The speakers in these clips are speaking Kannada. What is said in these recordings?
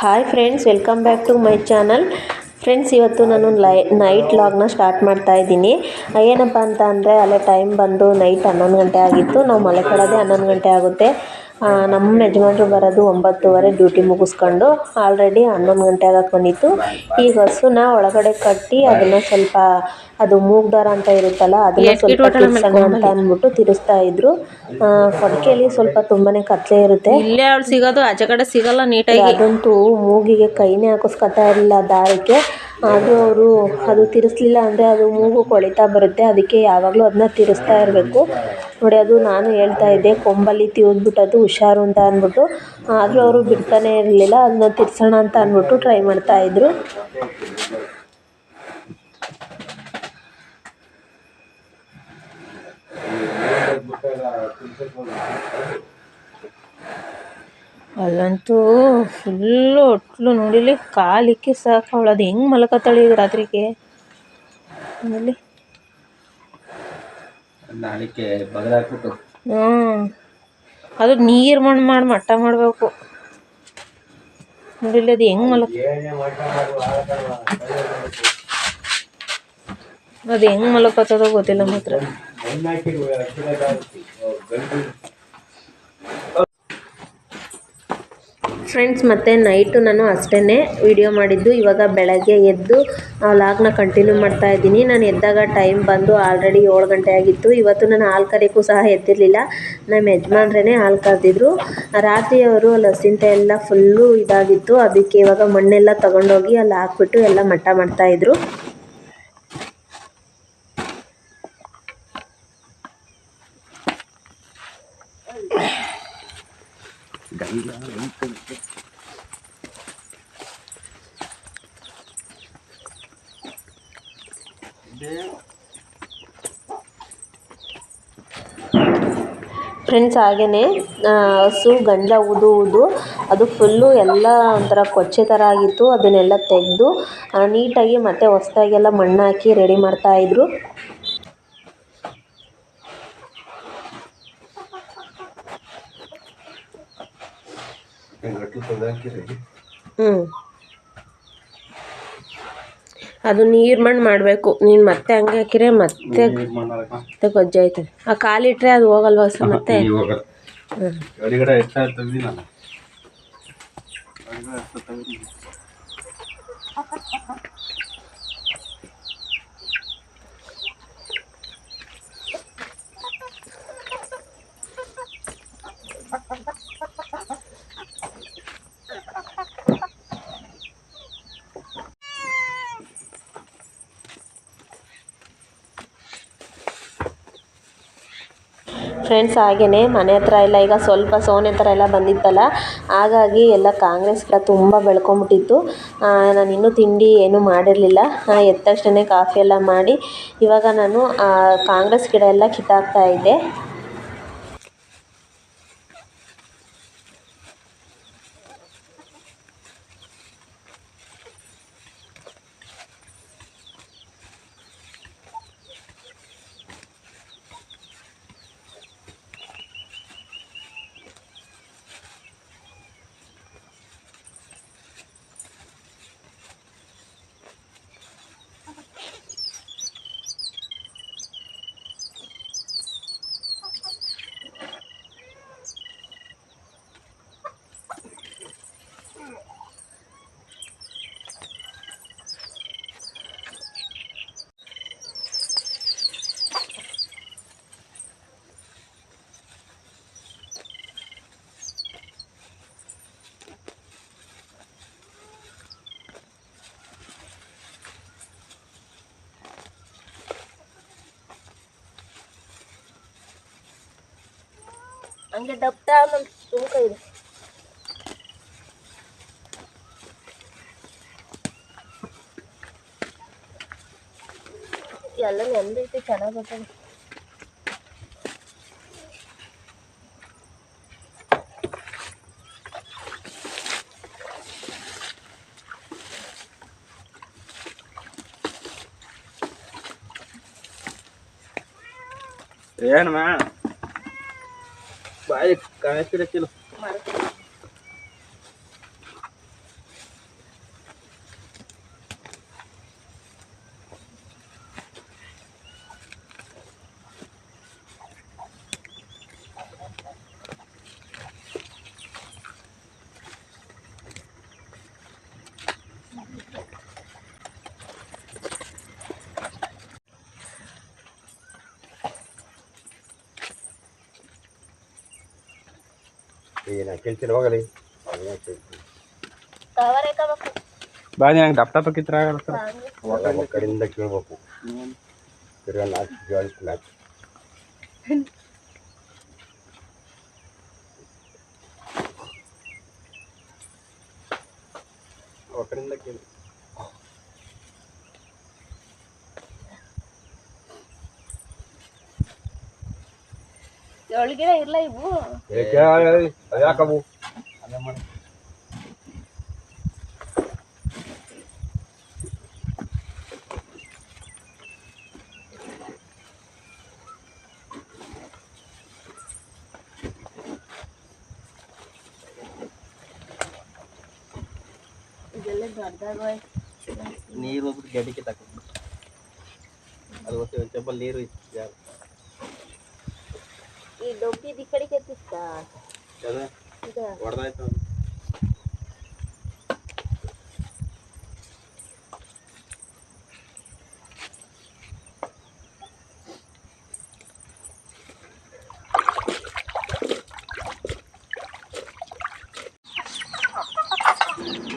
Hi friends welcome back to my channel friends ಇವತ್ತು ನಾನು ಲೈ ನೈಟ್ ಲಾಗ್ನ ಸ್ಟಾರ್ಟ್ ಮಾಡ್ತಾ ಇದ್ದೀನಿ. ಏನಪ್ಪ ಅಂತ ಅಂದರೆ, ಅಲ್ಲೇ ಟೈಮ್ ಬಂದು ನೈಟ್ ಹನ್ನೊಂದು ಗಂಟೆ ಆಗಿತ್ತು. ನಾವು ಮಲ್ಕೊಳ್ಳೋದೇ ಹನ್ನೊಂದು ಗಂಟೆ ಆಗುತ್ತೆ. ನಮ್ಮ ಯಜಮಾನ್ರು ಬರೋದು ಒಂಬತ್ತುವರೆ ಡ್ಯೂಟಿ ಮುಗಿಸ್ಕೊಂಡು ಆಲ್ರೆಡಿ ಹನ್ನೊಂದು ಗಂಟೆ ಆಗಕ್ಕೆ ಬಂದಿತ್ತು. ಈಗ ಹಸುನ ಒಳಗಡೆ ಕಟ್ಟಿ ಅದನ್ನ ಸ್ವಲ್ಪ ಅದು ಮೂಗ್ ದಾರ ಅಂತ ಇರುತ್ತಲ್ಲ ಅದನ್ನ ಸ್ವಲ್ಪ ತಿರ್ಸೋಣ ಅಂತ ಅಂದ್ಬಿಟ್ಟು ತಿರುಸ್ತಾ ಇದ್ರು. ಕೊಡಕೆಯಲ್ಲಿ ಸ್ವಲ್ಪ ತುಂಬಾನೇ ಕತ್ಲೆ ಇರುತ್ತೆ. ಇಲ್ಲೇ ಅವಳು ಸಿಗೋದು ಆಚೆ ಕಡೆ ಸಿಗಲ್ಲ ನೀಟಾಗಿ. ಅದಂತೂ ಮೂಗಿಗೆ ಕೈನೇ ಹಾಕಿಸ್ಕೊತಾ ಇರಲಿಲ್ಲ ದಾರಕ್ಕೆ ಆದರೂ ಅವರು ಅದು ತಿರಿಸ್ಲಿಲ್ಲ ಅಂದರೆ ಅದು ಮೂಗು ಕೊಳಿತಾ ಬರುತ್ತೆ. ಅದಕ್ಕೆ ಯಾವಾಗಲೂ ಅದನ್ನ ತಿರಿಸ್ತಾ ಇರಬೇಕು. ನೋಡಿ, ಅದು ನಾನು ಹೇಳ್ತಾ ಇದ್ದೆ, ಕೊಂಬಲ್ಲಿ ತಿವಿದ್ಬಿಟ್ಟು ಅದು ಹುಷಾರು ಅಂತ ಅಂದ್ಬಿಟ್ಟು. ಆದರೂ ಅವರು ಬಿಡ್ತಾನೆ ಇರಲಿಲ್ಲ, ಅದನ್ನ ತಿರ್ಸೋಣ ಅಂತ ಅಂದ್ಬಿಟ್ಟು ಟ್ರೈ ಮಾಡ್ತಾ ಇದ್ರು. ಅಲ್ಲಂತೂ ಫುಲ್ಲು ಹೊಟ್ಲು ನೋಡಿಲಿ ಕಾಲಿಕ್ಕೆ ಸಾಕು ಅವಳು. ಅದು ಹೆಂಗೆ ಮಲ್ಕತ್ತಾಳೆ ಈಗ ರಾತ್ರಿಗೆ? ಆಮೇಲೆ ಹ್ಞೂ ಅದು ನೀರು ಮಣ್ಣು ಮಾಡಿ ಮಟ್ಟ ಮಾಡಬೇಕು. ನೋಡಿಲ್ಲ ಅದು ಹೆಂಗೆ ಮಲಕ ಅದು ಹೆಂಗೆ ಮಲಕತ್ತದ ಗೊತ್ತಿಲ್ಲ ಮಾತ್ರ. ಫ್ರೆಂಡ್ಸ್ ಮತ್ತು ನೈಟು ನಾನು ಅಷ್ಟೇ ವಿಡಿಯೋ ಮಾಡಿದ್ದು. ಇವಾಗ ಬೆಳಗ್ಗೆ ಎದ್ದು ಲಾಗ್ನ ಕಂಟಿನ್ಯೂ ಮಾಡ್ತಾ ಇದ್ದೀನಿ. ನಾನು ಎದ್ದಾಗ ಟೈಮ್ ಬಂದು ಆಲ್ರೆಡಿ ಏಳು ಗಂಟೆ ಆಗಿತ್ತು. ಇವತ್ತು ನಾನು ಹಾಲು ಕರೆಯೋಕ್ಕೂ ಸಹ ಎದ್ದಿರಲಿಲ್ಲ. ನಮ್ಮ ಯಜಮಾನ್ರೇ ಹಾಲು ಕರೆದಿದ್ರು. ರಾತ್ರಿ ಅವರು ಅಲ್ಲಿ ಹಸಿಂತ ಎಲ್ಲ ಫುಲ್ಲು ಇದಾಗಿತ್ತು. ಅದಕ್ಕೆ ಇವಾಗ ಮಣ್ಣೆಲ್ಲ ತೊಗೊಂಡೋಗಿ ಅಲ್ಲಿ ಹಾಕ್ಬಿಟ್ಟು ಎಲ್ಲ ಮಟ್ಟ ಮಾಡ್ತಾಯಿದ್ರು ಫ್ರೆಂಡ್ಸ್ ಹಾಗೆಯೇ ಹಸು ಗಂಡ ಉದು ಉದು ಅದು ಫುಲ್ಲು ಎಲ್ಲ ಒಂಥರ ಕೊಚ್ಚೆ ಥರ ಆಗಿತ್ತು ಅದನ್ನೆಲ್ಲ ತೆಗೆದು ನೀಟಾಗಿ ಮತ್ತೆ ಹೊಸ್ದಾಗೆಲ್ಲ ಮಣ್ಣು ಹಾಕಿ ರೆಡಿ ಮಾಡ್ತಾಯಿದ್ರು ಹ್ಞೂ ಅದು ನೀರು ಮಣ್ಣು ಮಾಡಬೇಕು. ನೀನು ಮತ್ತೆ ಹಂಗೆ ಹಾಕಿರೆ ಮತ್ತೆ ಮತ್ತೆ ಗೊಜ್ಜಾಯ್ತದೆ ಆ ಕಾಲಿಟ್ರೆ ಅದು ಹೋಗಲ್ವಾ ಸರ್ ಮತ್ತೆ ಹ್ಞೂ ಎಡಗಡೆ ಎಷ್ಟ ತಂದಿ ನಾನು ಫ್ರೆಂಡ್ಸ್ ಹಾಗೆಯೇ ಮನೆ ಹತ್ರ ಎಲ್ಲ ಈಗ ಸ್ವಲ್ಪ ಸೋನೆ ಥರ ಎಲ್ಲ ಬಂದಿತ್ತಲ್ಲ, ಹಾಗಾಗಿ ಎಲ್ಲ ಕಾಂಗ್ರೆಸ್ ಗಿಡ ತುಂಬ ಬೆಳ್ಕೊಂಬಿಟ್ಟಿತ್ತು. ನಾನು ಇನ್ನೂ ತಿಂಡಿ ಏನೂ ಮಾಡಿರಲಿಲ್ಲ. ಎದ್ದ ತಕ್ಷಣ ಕಾಫಿ ಎಲ್ಲ ಮಾಡಿ, ಇವಾಗ ನಾನು ಕಾಂಗ್ರೆಸ್ ಗಿಡ ಎಲ್ಲ ಕಿತ್ತಾಕ್ತಾ ಇದ್ದೆ. ಹಂಗೆ ಡಬ್ತಾ ನನ್ನ ಸುಮ್ಕ ಇದೆ ಎಲ್ಲ ನೆಂದೈತೆ ಚೆನ್ನಾಗಿ ಬರ್ತದೆ ಏನು ಮಾ बाइक कहाँ फिर चलो ಏನು ಕೇಳ್ತೀನಿ ಹೋಗಲಿ ಬಾ ನಂಗೆ ದಪ್ಪ ದಪ್ಪ ಕಿತ್ರ ಆಗಲ್ಲ ನಮ್ಮ ಕಡೆಯಿಂದ ಕೇಳ್ಬೇಕು ತಿರ್ಗಾ ನಾಲ್ಕು ಗಾಳಿ ನಾಲ್ಕು ಅವ್ರ ಕಡೆಯಿಂದ ಕೇಳಿ ಒಳಗಿನ ಇಲ್ಲ ಇವು? ಯಾಕವು ನೀರು ಹೋಗ್ಬಿಟ್ಟು ಗಡಿಗೆ ತಗೊಂಡು ಅದು ಒಂದು ಚಪ್ಪಲ್ ನೀರು ಇತ್ತು ಈ ಡೊಬ್ಬಿದ ಈ ಕಡೆಗೆ ಎತ್ತಿಸ್ತಾ? ಹೊಡೆದಾಯ್ತು.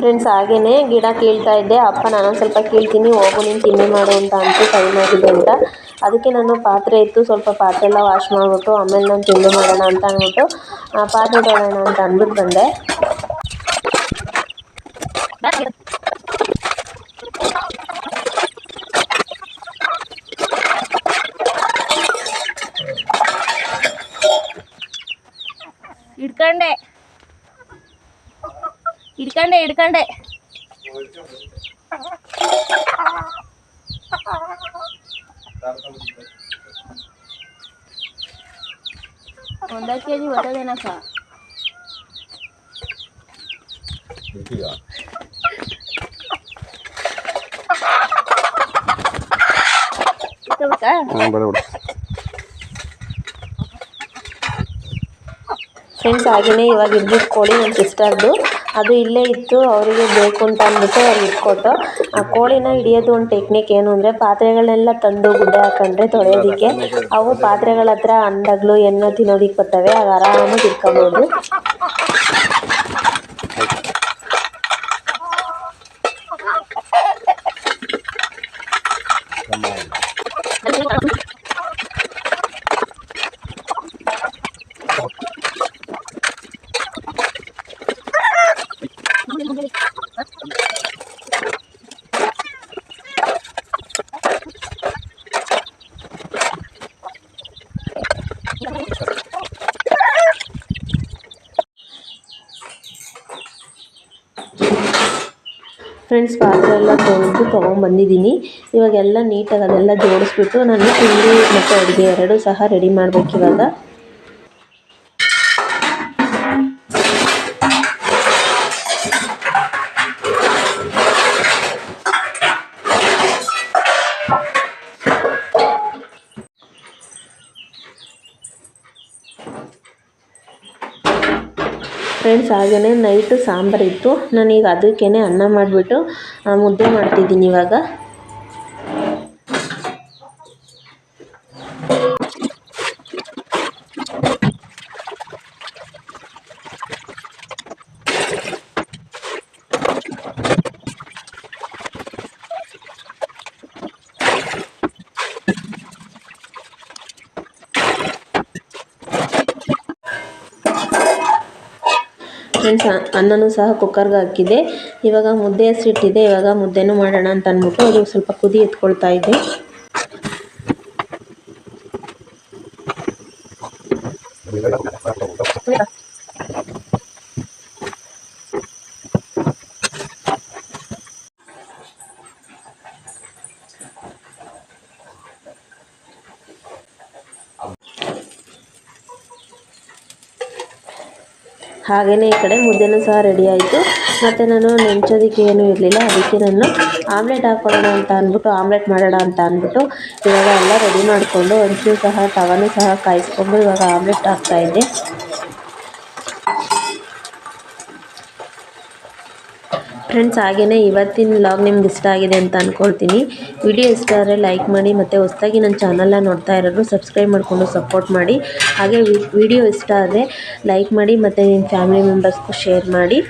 ಫ್ರೆಂಡ್ಸ್ ಹಾಗೇನೆ ಗಿಡ ಕೀಳ್ತಾ ಇದ್ದೆ. ಅಪ್ಪ ನಾನು ಸ್ವಲ್ಪ ಕೀಳ್ತೀನಿ. ಹೋಗು ನೀನು ತಿನ್ನಿ ಮಾಡು ಅಂತ ಅಂತು ಟೈಮ್ ಆಗಿದೆ ಅಂತ. ಅದಕ್ಕೆ ನಾನು ಪಾತ್ರೆ ಇತ್ತು ಸ್ವಲ್ಪ ಪಾತ್ರೆ ಎಲ್ಲ ವಾಶ್ ಮಾಡಿಬಿಟ್ಟು, ಆಮೇಲೆ ನಾನು ತಿಂಡಿ ಮಾಡೋಣ ಅಂತ ಅಂದ್ಬಿಟ್ಟು ಪಾತ್ರೆ ತೊಗೊಳ್ಳೋಣ ಅಂತ ಅಂದ್ಬಿಟ್ಟು ಬಂದೆ. ಹಿಡ್ಕಂಡೆ ಹಿಡ್ಕಂಡೆ ಹಿಡ್ಕಂಡೆ ಒಂದ ಕೆ ಜಿ ಬರಬಿಡು ಫ್ರೆಂಡ್ಸ್ ಹಾಗೆಯೇ ಇವಾಗ ಇದ್ದಿದ್ದು ಕೋಳಿ ನನ್ನ ಸಿಸ್ಟರ್ದು ಅದು ಇಲ್ಲೇ ಇತ್ತು, ಅವರಿಗೆ ಬೇಕು ಅಂತ ಅಂದ್ಬಿಟ್ಟು ಅವ್ರಿಗೆ ಇಟ್ಕೊಟ್ಟು ಆ ಕೋಳಿನ ಹಿಡಿಯೋದು ಒಂದು ಟೆಕ್ನಿಕ್ ಏನು ಅಂದರೆ ಪಾತ್ರೆಗಳನ್ನೆಲ್ಲ ತಂದು ಗುಡ್ಡೆ ಹಾಕೊಂಡ್ರೆ ತೊಳೆಯೋದಕ್ಕೆ. ಅವು ಪಾತ್ರೆಗಳ ಹತ್ರ ಅಂಡಗಳು, ಎಣ್ಣೆ ತಿನ್ನೋದಕ್ಕೆ ಬರ್ತವೆ ಆಗ ಆರಾಮಾಗಿ ಇಟ್ಕೊಬೋದು. ಫ್ರೆಂಡ್ಸ್ ಪಾತ್ರೆ ಎಲ್ಲ ತೊಳೆದು ತೊಗೊಂಬಂದಿದ್ದೀನಿ ಇವಾಗೆಲ್ಲ ನೀಟಾಗಿ ಅದೆಲ್ಲ ಜೋಡಿಸ್ಬಿಟ್ಟು ನಾನು ತಿಂಡಿ ಮತ್ತು ಅಡುಗೆ ಎರಡೂ ಸಹ ರೆಡಿ ಮಾಡ್ಬೇಕು ಫ್ರೆಂಡ್ಸ್ ಹಾಗೆಯೇ ನೈಟು ಸಾಂಬಾರಿತ್ತು ನಾನೀಗ ಅದಕ್ಕೇ ಅನ್ನ ಮಾಡಿಬಿಟ್ಟು ಮುದ್ದೆ ಮಾಡ್ತಿದ್ದೀನಿ ಇವಾಗ. ಫ್ರೆಂಡ್ಸ್ ಅನ್ನನೂ ಸಹ ಕುಕ್ಕರ್ಗೆ ಹಾಕಿದೆ. ಇವಾಗ ಮುದ್ದೆ ಹಸಿಟ್ಟಿದೆ ಇವಾಗ ಮುದ್ದೆನೂ ಮಾಡೋಣ ಅಂತ ಅಂದ್ಬಿಟ್ಟು ಅದು ಸ್ವಲ್ಪ ಕುದಿ ಎತ್ಕೊಳ್ತಾ ಇದ್ದೆ ಹಾಗೆಯೇ ಈ ಕಡೆ ಮುದ್ದೆನೂ ಸಹ ರೆಡಿ ಆಯಿತು. ಮತ್ತು ನಾನು ನೆಂಚೋದಕ್ಕೆ ಏನೂ ಇರಲಿಲ್ಲ, ಅದಕ್ಕೆ ನಾನು ಆಮ್ಲೆಟ್ ಹಾಕ್ಕೊಳ್ಳೋಣ ಅಂತ ಅಂದ್ಬಿಟ್ಟು, ಆಮ್ಲೆಟ್ ಮಾಡೋಣ ಅಂತ ಅಂದ್ಬಿಟ್ಟು ಇವಾಗ ಎಲ್ಲ ರೆಡಿ ಮಾಡಿಕೊಂಡು ಒಂಚೂರು ಸಹ ತವಾನೂ ಸಹ ಕಾಯಿಸ್ಕೊಂಡು ಇವಾಗ ಆಮ್ಲೆಟ್ ಹಾಕ್ತಾಯಿದ್ದೆ ಫ್ರೆಂಡ್ಸ್ ಹಾಗೆಯೇ ಇವತ್ತಿನ ವ್ಲಾಗ್ ನಿಮ್ಗೆ ಇಷ್ಟ ಆಗಿದೆ ಅಂತ ಅಂದ್ಕೊಳ್ತೀನಿ ವಿಡಿಯೋ ಇಷ್ಟ ಆದರೆ ಲೈಕ್ ಮಾಡಿ ಮತ್ತು ಹೊಸ್ದಾಗಿ ನನ್ನ ಚಾನಲ್ನ ನೋಡ್ತಾ ಇರೋರು ಸಬ್ಸ್ಕ್ರೈಬ್ ಮಾಡಿಕೊಂಡು ಸಪೋರ್ಟ್ ಮಾಡಿ. ಹಾಗೆ ವಿಡಿಯೋ ಇಷ್ಟ ಆದರೆ ಲೈಕ್ ಮಾಡಿ ಮತ್ತು ನಿಮ್ಮ ಫ್ಯಾಮಿಲಿ ಮೆಂಬರ್ಸ್ಗೂ ಶೇರ್ ಮಾಡಿ.